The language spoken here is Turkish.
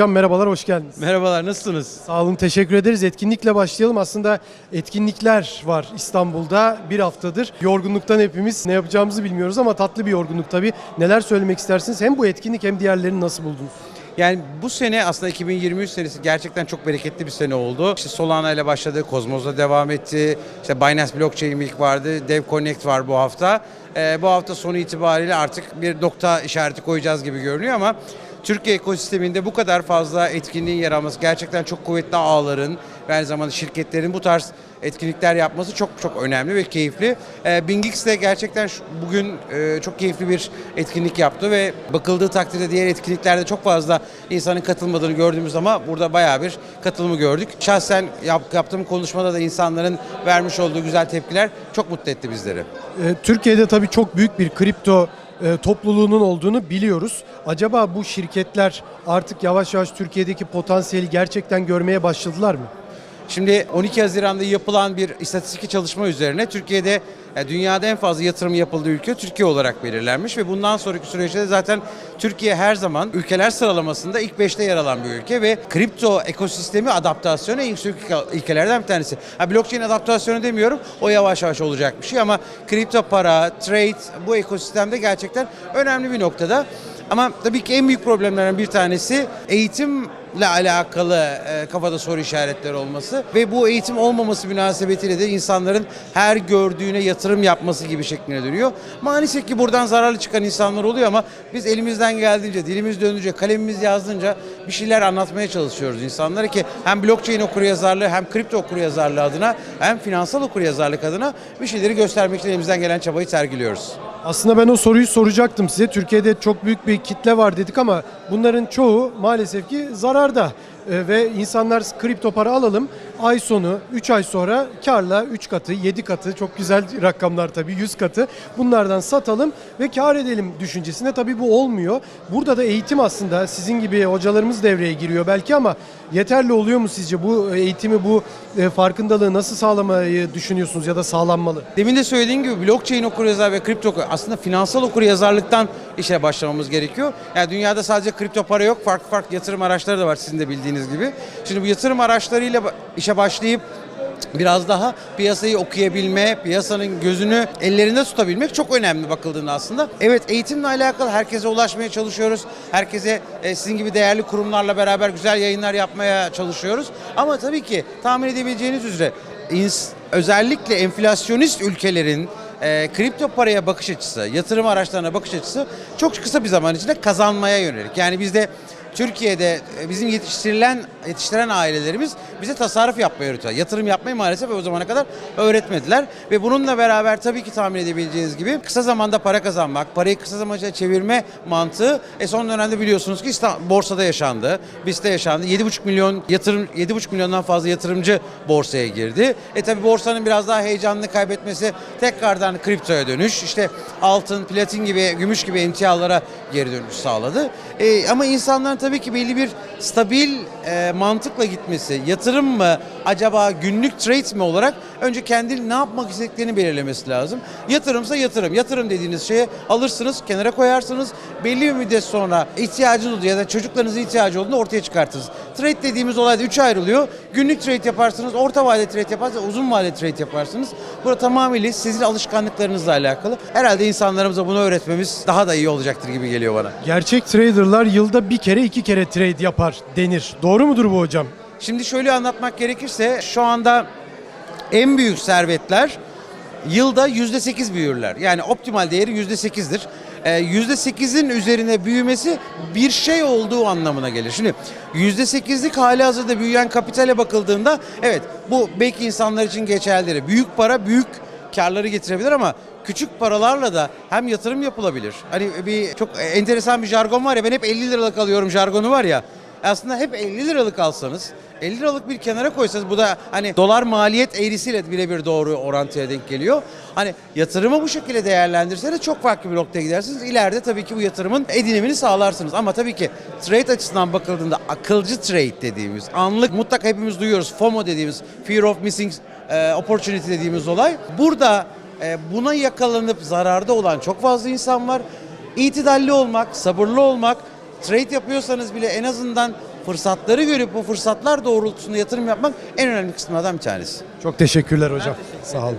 Hocam merhabalar, hoş geldiniz. Merhabalar, nasılsınız? Sağ olun, teşekkür ederiz. Etkinlikle başlayalım. Aslında etkinlikler var İstanbul'da bir haftadır. Yorgunluktan hepimiz ne yapacağımızı bilmiyoruz ama tatlı bir yorgunluk tabii. Neler söylemek istersiniz? Hem bu etkinlik hem diğerlerini nasıl buldunuz? Yani bu sene aslında 2023 senesi gerçekten çok bereketli bir sene oldu. İşte Solana ile başladı, Cosmos'la devam etti. İşte Binance Blockchain Week vardı, Dev Connect var bu hafta. Ee, bu hafta sonu itibariyle artık bir nokta işareti koyacağız gibi görünüyor ama Türkiye ekosisteminde bu kadar fazla etkinliğin yer alması, gerçekten çok kuvvetli ağların ve aynı zamanda şirketlerin bu tarz etkinlikler yapması çok çok önemli ve keyifli. E, Bingix de gerçekten bugün e, çok keyifli bir etkinlik yaptı ve bakıldığı takdirde diğer etkinliklerde çok fazla insanın katılmadığını gördüğümüz ama burada bayağı bir katılımı gördük. Şahsen yap, yaptığım konuşmada da insanların vermiş olduğu güzel tepkiler çok mutlu etti bizleri. Ee, Türkiye'de tabii çok büyük bir kripto e, topluluğunun olduğunu biliyoruz. Acaba bu şirketler artık yavaş yavaş Türkiye'deki potansiyeli gerçekten görmeye başladılar mı? Şimdi 12 Haziran'da yapılan bir istatistik çalışma üzerine Türkiye'de e, dünyada en fazla yatırım yapıldığı ülke Türkiye olarak belirlenmiş ve bundan sonraki süreçte de zaten Türkiye her zaman ülkeler sıralamasında ilk 5'te yer alan bir ülke ve kripto ekosistemi adaptasyonu en yüksek ülkelerden bir tanesi. Ha, blockchain adaptasyonu demiyorum o yavaş yavaş olacak bir şey ama kripto para, trade bu ekosistemde gerçekten önemli bir noktada. Ama tabii ki en büyük problemlerden bir tanesi eğitimle alakalı e, kafada soru işaretleri olması ve bu eğitim olmaması münasebetiyle de insanların her gördüğüne yatırım yapması gibi şekline dönüyor. Maalesef ki buradan zararlı çıkan insanlar oluyor ama biz elimizden geldiğince, dilimiz döndüğünce, kalemimiz yazdığınca bir şeyler anlatmaya çalışıyoruz insanlara ki hem blockchain okuryazarlığı hem kripto okuryazarlığı adına hem finansal okuryazarlık adına bir şeyleri göstermek için elimizden gelen çabayı sergiliyoruz. Aslında ben o soruyu soracaktım size. Türkiye'de çok büyük bir kitle var dedik ama bunların çoğu maalesef ki zararda. Ee, ve insanlar kripto para alalım. Ay sonu 3 ay sonra karla 3 katı, 7 katı çok güzel rakamlar tabii 100 katı bunlardan satalım ve kar edelim düşüncesine tabii bu olmuyor. Burada da eğitim aslında sizin gibi hocalarımız devreye giriyor belki ama yeterli oluyor mu sizce bu eğitimi bu e, farkındalığı nasıl sağlamayı düşünüyorsunuz ya da sağlanmalı? Demin de söylediğim gibi blockchain okuryazar ve kripto aslında finansal okuryazarlıktan işe başlamamız gerekiyor. Yani dünyada sadece kripto para yok. Farklı farklı yatırım araçları da var sizin de bildiğiniz gibi. Şimdi bu yatırım araçlarıyla ba- işe başlayıp biraz daha piyasayı okuyabilme, piyasanın gözünü ellerinde tutabilmek çok önemli bakıldığında aslında. Evet eğitimle alakalı herkese ulaşmaya çalışıyoruz. Herkese e, sizin gibi değerli kurumlarla beraber güzel yayınlar yapmaya çalışıyoruz. Ama tabii ki tahmin edebileceğiniz üzere özellikle enflasyonist ülkelerin e, kripto paraya bakış açısı, yatırım araçlarına bakış açısı çok kısa bir zaman içinde kazanmaya yönelik. Yani bizde Türkiye'de e, bizim yetiştirilen yetiştiren ailelerimiz bize tasarruf yapmayı öğretiyor. Yatırım yapmayı maalesef o zamana kadar öğretmediler. Ve bununla beraber tabii ki tahmin edebileceğiniz gibi kısa zamanda para kazanmak, parayı kısa zamanda çevirme mantığı e, son dönemde biliyorsunuz ki borsada yaşandı. BIST'te yaşandı. 7,5 milyon yatırım 7,5 milyondan fazla yatırımcı borsaya girdi. E tabii borsanın biraz daha heyecanını kaybetmesi tekrardan kriptoya dönüş, işte altın, platin gibi, gümüş gibi emtialara geri dönüş sağladı. E, ama insanların tabii ki belli bir stabil e, mantıkla gitmesi, yatırım mı acaba günlük trade mi olarak önce kendi ne yapmak istediklerini belirlemesi lazım. Yatırımsa yatırım. Yatırım dediğiniz şeye alırsınız, kenara koyarsınız. Belli bir müddet sonra ihtiyacınız ya da çocuklarınızın ihtiyacı olduğunda ortaya çıkartınız. Trade dediğimiz olay da üçe ayrılıyor. Günlük trade yaparsınız, orta vade trade yaparsınız, uzun vade trade yaparsınız. Burada tamamıyla sizin alışkanlıklarınızla alakalı. Herhalde insanlarımıza bunu öğretmemiz daha da iyi olacaktır gibi geliyor bana. Gerçek traderlar yılda bir kere iki kere trade yapar denir. Doğru mudur bu hocam? Şimdi şöyle anlatmak gerekirse şu anda en büyük servetler yılda yüzde sekiz büyürler. Yani optimal değeri yüzde sekizdir. Ee, Yüzde sekizin üzerine büyümesi bir şey olduğu anlamına gelir. Şimdi yüzde sekizlik hali hazırda büyüyen kapitale bakıldığında evet bu belki insanlar için geçerlidir. Büyük para büyük karları getirebilir ama küçük paralarla da hem yatırım yapılabilir. Hani bir çok enteresan bir jargon var ya ben hep 50 liralık alıyorum jargonu var ya. Aslında hep 50 liralık alsanız 50 liralık bir kenara koysanız bu da hani dolar maliyet eğrisiyle birebir doğru orantıya denk geliyor. Hani yatırımı bu şekilde değerlendirseniz çok farklı bir noktaya gidersiniz. İleride tabii ki bu yatırımın edinimini sağlarsınız. Ama tabii ki trade açısından bakıldığında akılcı trade dediğimiz anlık mutlaka hepimiz duyuyoruz FOMO dediğimiz Fear of Missing e, Opportunity dediğimiz olay. Burada e, buna yakalanıp zararda olan çok fazla insan var. İtidalli olmak, sabırlı olmak, trade yapıyorsanız bile en azından fırsatları görüp bu fırsatlar doğrultusunda yatırım yapmak en önemli kısımlardan bir tanesi. Çok teşekkürler hocam. Sağ olun.